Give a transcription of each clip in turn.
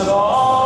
at all.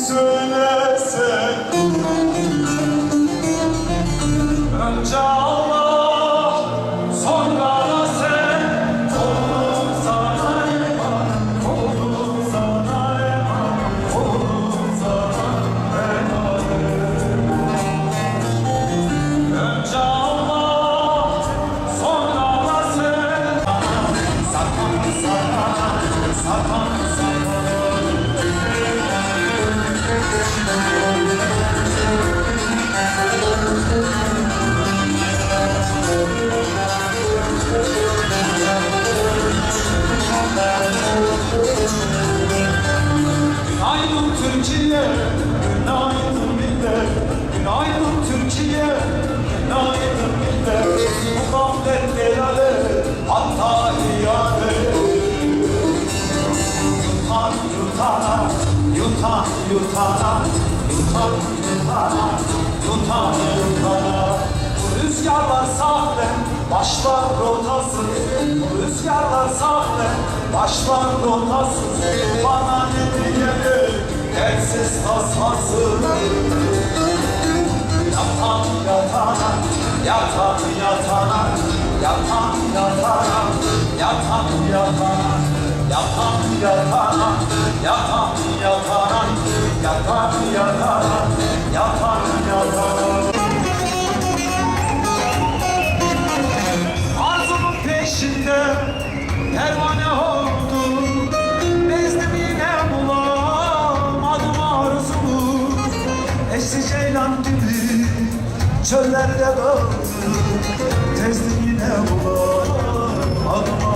söylesen. sahne Başlandı tasız Bana gibi gelir Dersiz tasmasız Yatan yatana Yatan yatana Yatan yatana Yatan yatana Yatan yatana Yatan yatana Yatan yatana Yatan yatana. pervane oldu Bezdim yine bulamadım arzumu Eşli ceylan çöllerde döndüm Tezdim yine bulamadım arzumu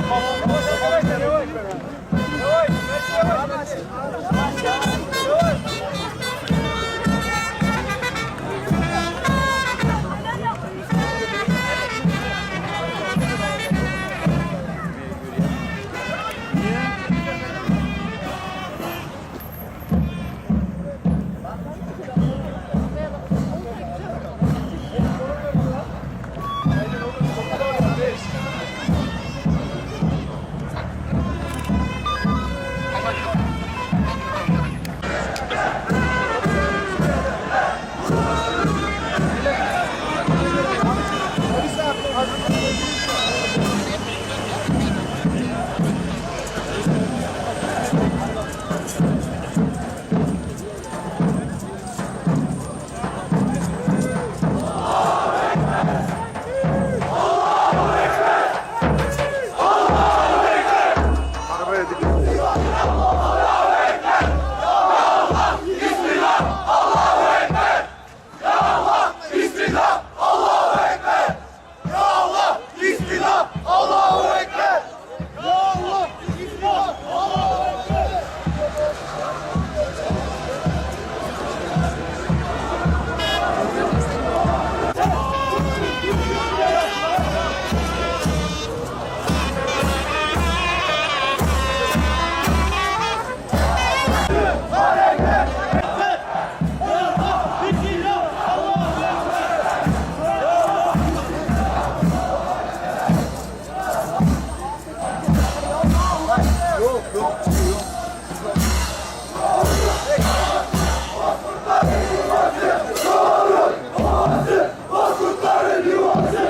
好。